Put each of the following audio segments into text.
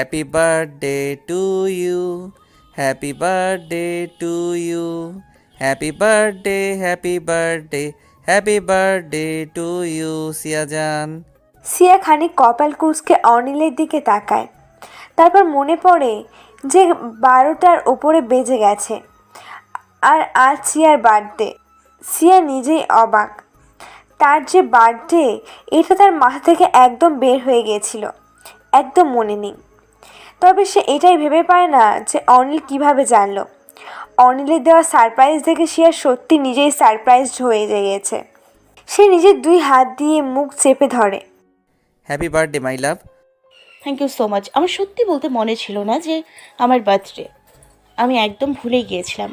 Happy birthday to you happy birthday to you happy birthday happy birthday happy birthday to you Siyajan Siya খানিক কপাল কুচকে অনিলের দিকে তাকায়। তারপর মনে পড়ে যে বারোটার ওপরে বেজে গেছে। আর আজ সিয়ার বার্থডে। সিয়া নিজেই অবাক। তার যে বার্থডে, এটা তার মাথা থেকে একদম বের হয়ে গিয়েছিল। একদম মনে নেই। তবে সে এটাই ভেবে পায় না যে অনিল কীভাবে জানলো। অনিলের দেওয়া সারপ্রাইজ দেখে সিয়া সত্যি নিজেই সারপ্রাইজড হয়ে গিয়েছে। সে নিজের দুই হাত দিয়ে মুখ চেপে ধরে। Happy birthday my love thank you so much আমার সত্যি বলতে মনে ছিল না যে আমার বার্থডে আমি একদম ভুলে গিয়েছিলাম।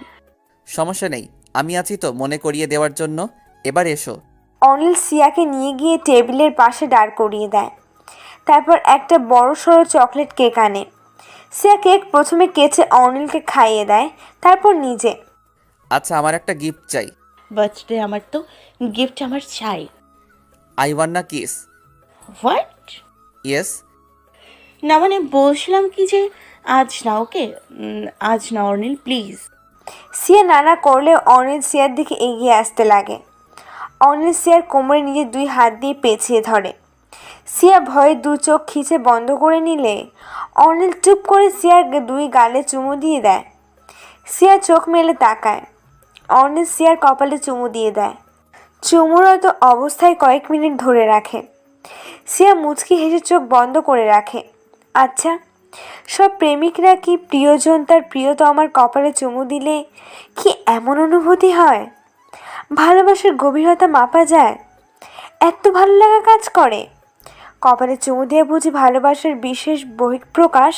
সমস্যা নেই। আমি আছি তো মনে করিয়ে দেওয়ার জন্য। এবার এসো। অনিল সিয়াকে নিয়ে গিয়ে টেবিলের পাশে দাঁড় করিয়ে দেয়। তারপর একটা বড় সড়ো চকলেট কেক আনে। সিয়া কেক প্রথমে কেচে অনিলকে খাইয়ে দেয় তারপর নিজে। আচ্ছা আমার একটা গিফট চাই। বার্থডে আমার তো গিফট আমার চাই। I wanna kiss what yes না মানে বলছিলাম কি যে আজ না ওকে? উম, আজ না অনিল প্লিজ সিয়া নানা করলে অনিল সিয়ার দিকে এগিয়ে আসতে লাগে। অনিল সিয়ার কোমরে নিজের দুই হাত দিয়ে পেঁচিয়ে ধরে। সিয়া ভয়ে দু চোখ খিচে বন্ধ করে নিলে। অনিল চুপ করে সিয়ার দুই গালে চুমু দিয়ে দেয়। সিয়া চোখ মেলে তাকায়। অনিল সিয়ার কপালে চুমু দিয়ে দেয়। চুমুরত অবস্থায় কয়েক মিনিট ধরে রাখে। সিয়া মুচকি হেসে চোখ বন্ধ করে রাখে। আচ্ছা সব প্রেমিকরা কি প্রিয়জন তার প্রিয়তমার কপালে চুমু দিলে কি এমন অনুভূতি হয়? ভালোবাসার গভীরতা মাপা যায়। এত ভালো লাগা কাজ করে। কপালে চুমু দিয়ে বুঝি ভালোবাসার বিশেষ বহিঃপ্রকাশ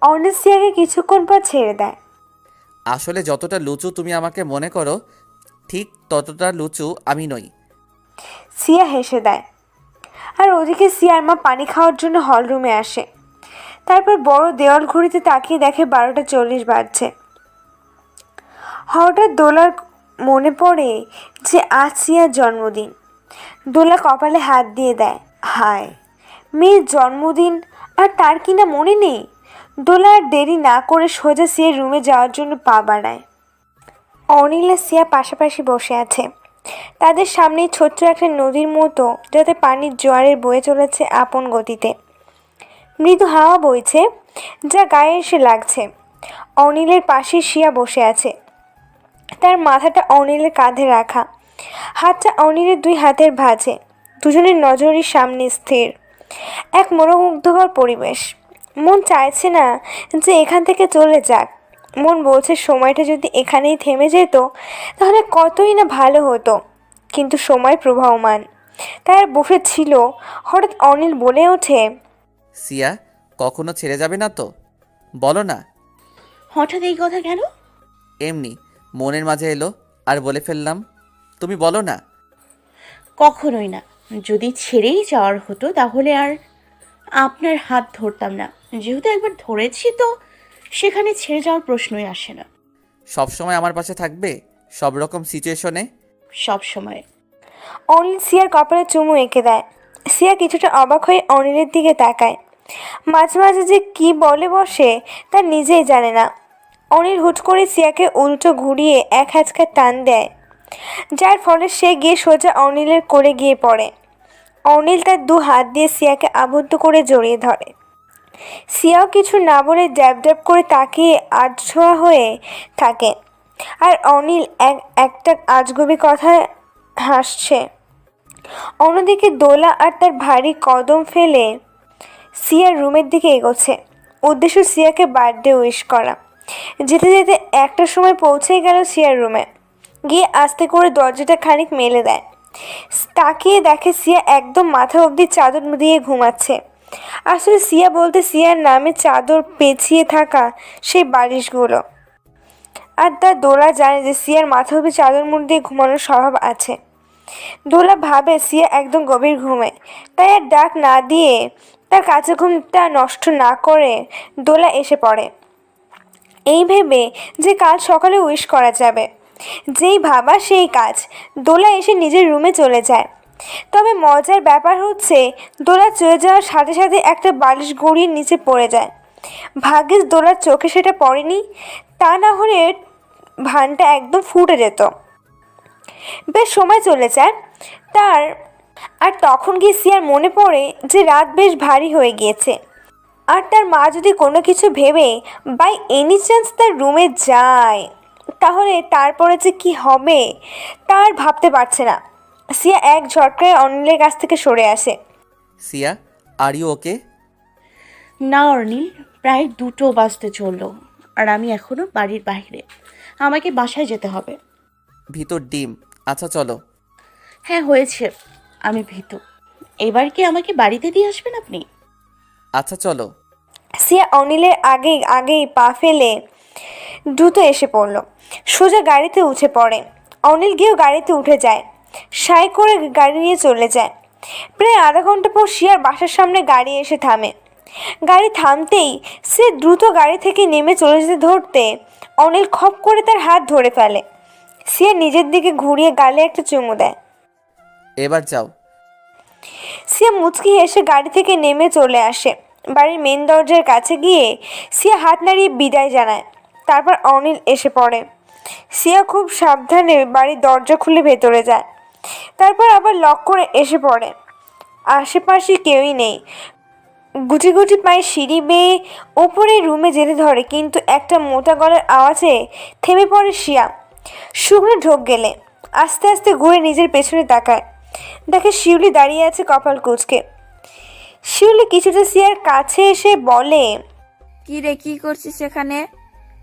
অনেসিয়াকে কিছুক্ষণ পর ছেড়ে দেয়। আসলে যতটা লুচু তুমি আমাকে মনে করো ঠিক ততটা লুচু আমি নই। সিয়া হেসে দেয়। আর ওদিকে সিয়ার মা পানি খাওয়ার জন্য হলরুমে আসে। তারপর বড় দেওয়াল ঘড়িতে তাকিয়ে দেখে বারোটা চল্লিশ বাজছে। হঠাৎ দোলার মনে পড়ে যে আজ সিয়ার জন্মদিন। দোলা কপালে হাত দিয়ে দেয়। হায়, মেয়ের জন্মদিন, আর তার কি না মনে নেই? দোলা আর দেরি না করে সোজা সিয়ার রুমে যাওয়ার জন্য পা বাড়ায়। অনিল আর সিয়া পাশাপাশি বসে আছে। তাদের সামনেই ছোট্ট একটা নদীর মতো, যাতে পানির জোয়ারের বয়ে চলেছে আপন গতিতে। মৃদু হাওয়া বইছে, যা গায়ে এসে লাগছে। অনিলের পাশে শিয়া বসে আছে। তার মাথাটা অনিলের কাঁধে রাখা। হাতটা অনিলের দুই হাতের ভাঁজে। দুজনের নজরই সামনে স্থির। এক মনোমুগ্ধকর পরিবেশ। মন চাইছে না যে এখান থেকে চলে যাক। মন বলছে সময়টা যদি এখানেই থেমে যেত তাহলে কতই না ভালো হতো। কিন্তু সময় প্রবাহমান। তাই আর বসে ছিল। হঠাৎ অনিল বলে ওঠে সিয়া কখনো ছেড়ে যাবে না তো? বলো না। হঠাৎ এই কথা কেন? এমনি মনের মাঝে এলো আর বলে ফেললাম তুমি বলো না? কখনোই না। যদি ছেড়েই যাওয়ার হতো তাহলে আর আপনার হাত ধরতাম না। যেহেতু একবার ধরেছি তো সেখানে ছেড়ে যাওয়ার প্রশ্নই আসে না। সব সময় আমার পাশে থাকবে? সব রকম সিচুয়েশনে সব সময়। অনিল সিয়ার কপালে চুমু এঁকে দেয়। সিয়া কিছুটা অবাক হয়ে অনিলের দিকে তাকায়। মাঝে মাঝে যে কি বলে বসে তা নিজেই জানে না। অনিল হুট করে সিয়াকে উল্টো ঘুরিয়ে এক হাঁচকা টান দেয়। যার ফলে সে গিয়ে সোজা অনিলের কোলে গিয়ে পড়ে। অনিল তার দু হাত দিয়ে সিয়াকে আবদ্ধ করে জড়িয়ে ধরে। সিয়াও কিছু না বলে ড্যাব ড্যাব করে তাকিয়ে আধছোয়া হয়ে থাকে আর অনিল এক, একটা আজগুবি কথায় হাসছে। অন্যদিকে দোলা আর তার ভারী কদম ফেলে সিয়ার রুমের দিকে এগোচ্ছে। উদ্দেশ্য সিয়াকে বার্থডে উইশ করা। যেতে যেতে একটা সময় পৌঁছেই গেল সিয়ার রুমে। গিয়ে আস্তে করে দরজাটা খানিক মেলে দেয়। তাকিয়ে দেখে সিয়া একদম মাথা অবধি চাদর দিয়ে ঘুমাচ্ছে। আসলে সিয়া বলতে সিয়ার নামে চাদর পেঁচিয়ে থাকা সেই বালিশগুলো। আর তার দোলা জানে যে সিয়ার মাথা অবধি চাদর মুড় দিয়ে ঘুমানোর স্বভাব আছে। দোলা ভাবে সিয়া একদম গভীর ঘুমে। তাই আর ডাক না দিয়ে তার কাছে ঘুমটা নষ্ট না করে দোলা এসে পড়ে। এই ভেবে যে কাল সকালে উইশ করা যাবে। যেই ভাবা সেই কাজ। দোলা এসে নিজের রুমে চলে যায়। তবে মজার ব্যাপার হচ্ছে, দোলা চলে যাওয়ার সাথে সাথে একটা বালিশ গড়িয়ে নিচে পড়ে যায়। ভাগ্যিস দোলার চোখে সেটা পড়েনি, তা না হলে ভানটা একদম ফুটে যেত। বেশ সময় চলে যায়, তার আর তখন গিয়ে সিয়ার মনে পড়ে যে রাত বেশ ভারী হয়ে গিয়েছে। আর তার মা যদি কোনো কিছু ভেবে বাই এনি চান্স তার রুমে যায়। তাহলে তারপরে যে কি হবে তার ভাবতে পারছে না। সিয়া এক ঝটকায় অনিলের কাছ থেকে সরে আসে। সিয়া আর ইউ ওকে না অর্নিল প্রায় দুটো বাজতে চলল আর আমি এখনও বাড়ির বাইরে। আমাকে বাসায় যেতে হবে। ভিতর ডিম। আচ্ছা চলো। হ্যাঁ হয়েছে। আমি ভীতু। এবার কি আমাকে বাড়িতে দিয়ে আসবেন আপনি? আচ্ছা চলো। সিয়া অনিলের আগে আগেই পা ফেলে দ্রুত এসে পড়ল। সোজা গাড়িতে উঠে পড়ে। অনিল গিয়েও গাড়িতে উঠে যায়। সাই করে গাড়ি নিয়ে চলে যায়। প্রায় আধা ঘণ্টা পর শিয়ার বাসার সামনে গাড়ি এসে থামে। গাড়ি থামতেই সে দ্রুত গাড়ি থেকে নেমে চলে যেতে ধরতে অনিল খপ করে তার হাত ধরে ফেলে। সিয়া নিজের দিকে ঘুরিয়ে গালে একটা চুমু দেয়। এবার যাও। সিয়া মুচকি হেসে গাড়ি থেকে নেমে চলে আসে। বাড়ির মেন দরজার কাছে গিয়ে সিয়া হাত নাড়িয়ে বিদায় জানায়। তারপর অনিল এসে পড়ে। সিয়া খুব সাবধানে বাড়ির দরজা খুলে ভেতরে যায়। তারপর আবার লক করে এসে পড়ে। আশেপাশে কেউই নেই। গুটি গুটি পায়ে সিঁড়ি বেয়ে ওপরে রুমে যেতে ধরে, কিন্তু একটা মোটা গলার আওয়াজে থেমে পড়ে শিয়া শুকনো ঢোক গেলে, আস্তে আস্তে ঘুরে নিজের পেছনে তাকায়। দেখে শিউলি দাঁড়িয়ে আছে কপাল কুচকে। শিউলি কিছুটা সিয়ার কাছে এসে বলে, কি রে, কি করছিস সেখানে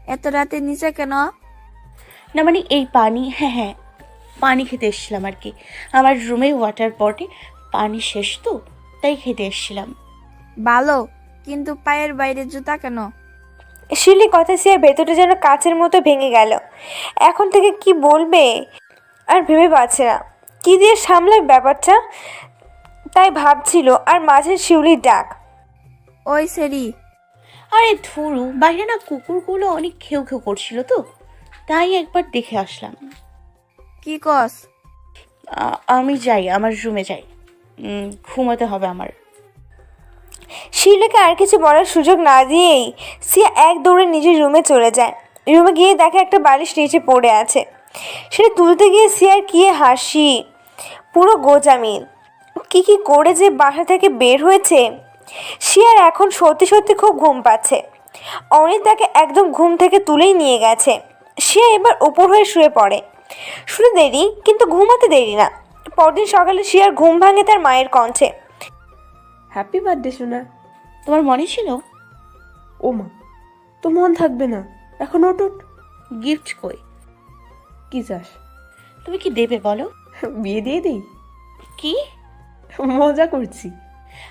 এত রাতে নিচে কেন? না মানে এই পানি হ্যাঁ হ্যাঁ পানি খেতে এসেছিলাম আর কি। আমার রুমে ওয়াটার পটে পানি শেষ তো তাই খেতে এসেছিলাম। ভালো কিন্তু পায়ের বাইরে জুতা কেন? শিউলি কথা সিয়ার ভেতরটা যেন কাচের মতো ভেঙে গেল। এখন থেকে কি বলবে? আর ভেবে পাচ্ছে না। কি দিয়ে সামলায় ব্যাপারটা? তাই ভাবছিল আর মাঝে শিউলির ডাক। ওই সেরি আরে ধুরু বাইরে না কুকুরগুলো অনেক খেউ খেউ করছিল তো তাই একবার দেখে আসলাম। কি কস? আ- আমি যাই আমার রুমে যাই। উম, ঘুমাতে হবে আমার। শিউলিকে আর কিছু বলার সুযোগ না দিয়েই সিয়া এক দৌড়ে নিজের রুমে চলে যায়। রুমে গিয়ে দেখে একটা বালিশ নিচে পড়ে আছে। সেটা তুলতে গিয়ে সিয়ার কি হাসি। পুরো গোজামিল কি কি করে যে বাসা থেকে বের হয়েছে। শিয়ার এখন সত্যি সত্যি খুব ঘুম পাচ্ছে। অনিল তাকে একদম ঘুম থেকে তুলেই নিয়ে গেছে। শিয়া এবার ওপর হয়ে শুয়ে পড়ে। শুনে দেরি কিন্তু ঘুমাতে দেরি না। পরদিন সকালে শিয়ার ঘুম ভাঙে তার মায়ের কণ্ঠে। হ্যাপি বার্থডে সোনা। তোমার মনে ছিল? ও মা তো মন থাকবে না। এখন ওট ওঠ। গিফট কই? কি চাস? তুমি কি দেবে বলো? বিয়ে দিয়ে দিই। কি? মজা করছি।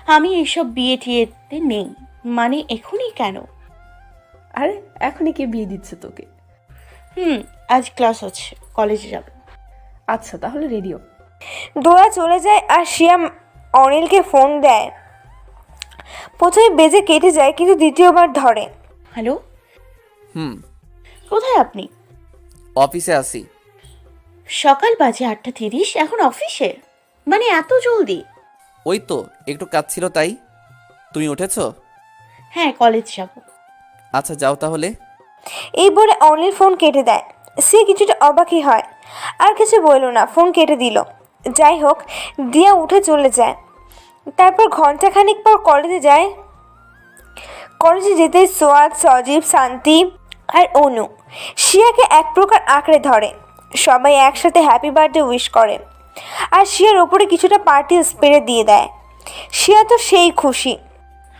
আমি এইসব বিয়ে টিয়েতে নেই। মানে এখনই কেন? আরে এখনই কে বিয়ে দিচ্ছে তোকে? হুম আজ ক্লাস হচ্ছে কলেজে যাব। আচ্ছা তাহলে রেডিও দোয়া চলে যায় আর শিয়াম অনিলকে ফোন দেয়। প্রথমে বেজে কেটে যায় কিন্তু দ্বিতীয়বার ধরে। হ্যালো? হুম। কোথায় আপনি? অফিসে আসি সকাল বাজে আটটা তিরিশ এখন অফিসে? মানে এত জলদি? ওই তো একটু কাজ ছিল তাই। তুমি উঠেছো? হ্যাঁ কলেজ যাব। আচ্ছা যাও তাহলে। এই বলে অনিল ফোন কেটে দেয়। সে কিছুটা অবাকই হয়। আর কিছু বলল না ফোন কেটে দিল। যাই হোক দিয়া উঠে চলে যায়। তারপর ঘন্টাখানিক পর কলেজে যায়। কলেজে যেতে সোয়াদ সজীব শান্তি আর অনু। শিয়াকে এক প্রকার আঁকড়ে ধরে। সবাই একসাথে হ্যাপি বার্থডে উইশ করে। আর শিয়ার ওপরে কিছুটা পার্টি স্প্রে দিয়ে দেয়। শিয়া তো সেই খুশি।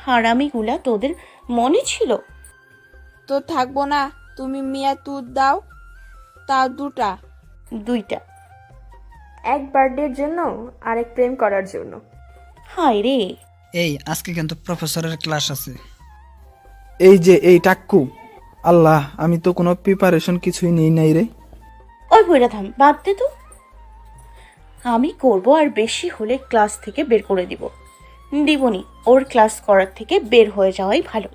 হারামিগুলা তোদের মনে ছিল? তো থাকব না তুমি মিয়া তুদ দাও তা দুটা। দুইটা। এক বার্থডের জন্য আরেক প্রেম করার জন্য। হায় রে। এই আজকে কিন্তু প্রফেসরের ক্লাস আছে। এই যে এই টাক্কু। আল্লাহ আমি তো কোনো প্রিপারেশন কিছুই নেই নাই রে। ওই বইরা থাম বাদ দে তো। আমি করব আর বেশি হলে ক্লাস থেকে বের করে দিব। দিবনি, ওর ক্লাস করার থেকে বের হয়ে যাওয়াই ভালো।